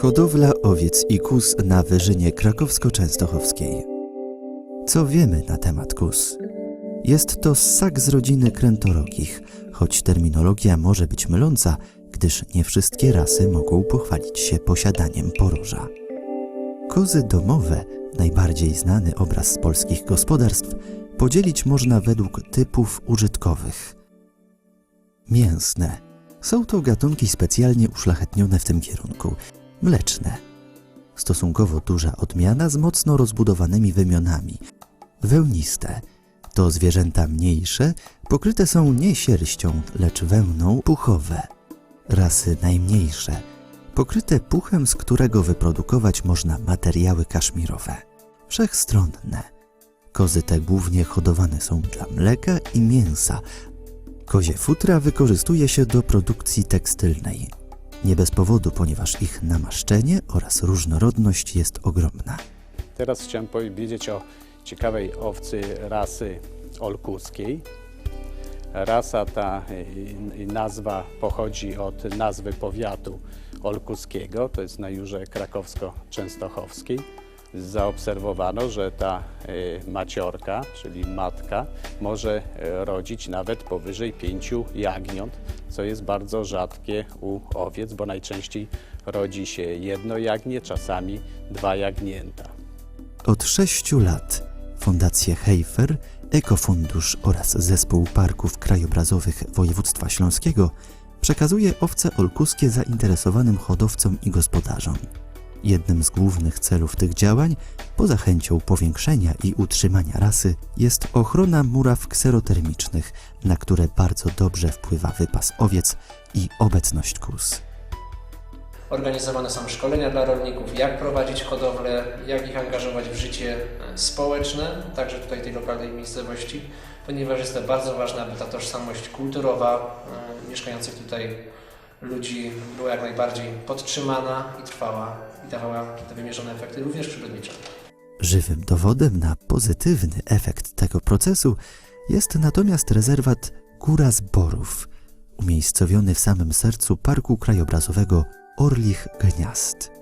Hodowla owiec i kus na wyżynie krakowsko-częstochowskiej. Co wiemy na temat kus? Jest to ssak z rodziny krętorogich, choć terminologia może być myląca, gdyż nie wszystkie rasy mogą pochwalić się posiadaniem poroża. Kozy domowe, najbardziej znany obraz z polskich gospodarstw, podzielić można według typów użytkowych. Mięsne. Są to gatunki specjalnie uszlachetnione w tym kierunku. Mleczne. Stosunkowo duża odmiana z mocno rozbudowanymi wymionami. Wełniste. To zwierzęta mniejsze, pokryte są nie sierścią, lecz wełną puchowe. Rasy najmniejsze, pokryte puchem, z którego wyprodukować można materiały kaszmirowe. Wszechstronne. Kozy te głównie hodowane są dla mleka i mięsa. Kozie futra wykorzystuje się do produkcji tekstylnej. Nie bez powodu, ponieważ ich namaszczenie oraz różnorodność jest ogromna. Teraz chciałem powiedzieć o ciekawej owcy rasy olkuskiej. Rasa ta y, y, nazwa pochodzi od nazwy powiatu olkuskiego, to jest na Jurze Krakowsko-Częstochowskiej. Zaobserwowano, że ta y, maciorka, czyli matka, może y, rodzić nawet powyżej pięciu jagniąt, co jest bardzo rzadkie u owiec, bo najczęściej rodzi się jedno jagnię, czasami dwa jagnięta. Od sześciu lat Fundacje Heifer, Ekofundusz oraz Zespół Parków Krajobrazowych Województwa Śląskiego przekazuje owce olkuskie zainteresowanym hodowcom i gospodarzom. Jednym z głównych celów tych działań, poza chęcią powiększenia i utrzymania rasy, jest ochrona muraw kserotermicznych, na które bardzo dobrze wpływa wypas owiec i obecność kus. Organizowane są szkolenia dla rolników, jak prowadzić hodowlę, jak ich angażować w życie e, społeczne, także tutaj tej lokalnej miejscowości, ponieważ jest to bardzo ważne, aby ta tożsamość kulturowa e, mieszkających tutaj ludzi była jak najbardziej podtrzymana i trwała i dawała te wymierzone efekty również przyrodnicze. Żywym dowodem na pozytywny efekt tego procesu jest natomiast rezerwat Góra Zborów, umiejscowiony w samym sercu Parku Krajobrazowego Orlich Gniazd.